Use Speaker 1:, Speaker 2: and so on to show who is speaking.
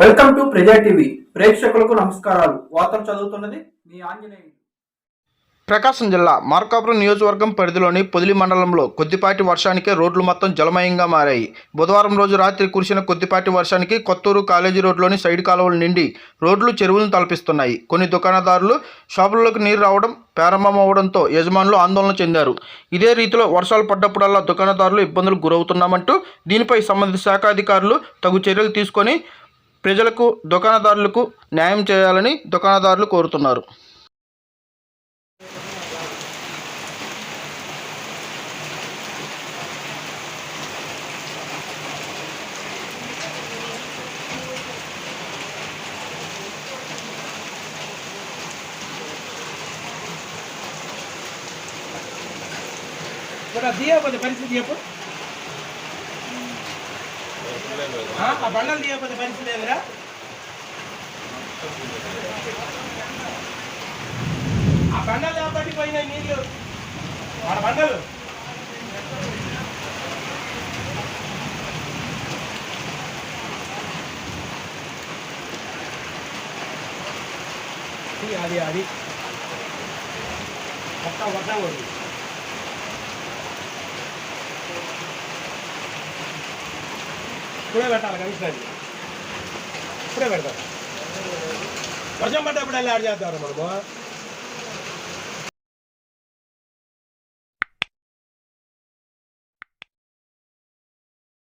Speaker 1: Welcome to ప్రజా TV. ప్రేక్షకులకు నమస్కారాలు. వార్తలు చదువుతున్నది మీ ఆంజనేయులు.
Speaker 2: ప్రకాశం జిల్లా మార్కాపురం నియోజకవర్గం పరిధిలోని పొదిలి మండలంలో కొద్దిపాటి వర్షానికే రోడ్లు మొత్తం జలమయంగా మారాయి. బుధవారం రోజు రాత్రి కురిసిన కొద్దిపాటి వర్షానికి కొత్తూరు కాలేజీ రోడ్లోని సైడ్ కాలువలు నిండి రోడ్లు చెరువులను తలపిస్తున్నాయి. కొన్ని దుకాణదారులు షాపుల్లోకి నీరు రావడం ప్రారంభమవడంతో యజమానులు ఆందోళన చెందారు. ఇదే రీతిలో వర్షాలు పడ్డప్పుడల్లా దుకాణదారులు ఇబ్బందులు గురవుతున్నామంటూ దీనిపై సంబంధిత శాఖ అధికారులు తగు చర్యలు తీసుకొని ప్రజలకు దుకాణదారులకు న్యాయం చేయాలని దుకాణదారులు కోరుతున్నారు.
Speaker 3: ఇప్పుడు తీయకపోతే పరిస్థితి చెప్పు ఆ, ఆ బండలు తీయకపోతే పరిస్థితి ఏందిరా ఆ బండలు కాబట్టి పోయినాయి నీళ్ళు వాడ బండలు ఇది, అది అది మొత్తం మొత్తం కొడు ఇప్పుడే పెట్టాలి కమిషనర్ ఇప్పుడే పెడతారు వర్షం పడ్డప్పుడు వెళ్ళి ఆడ చేద్దాం మనము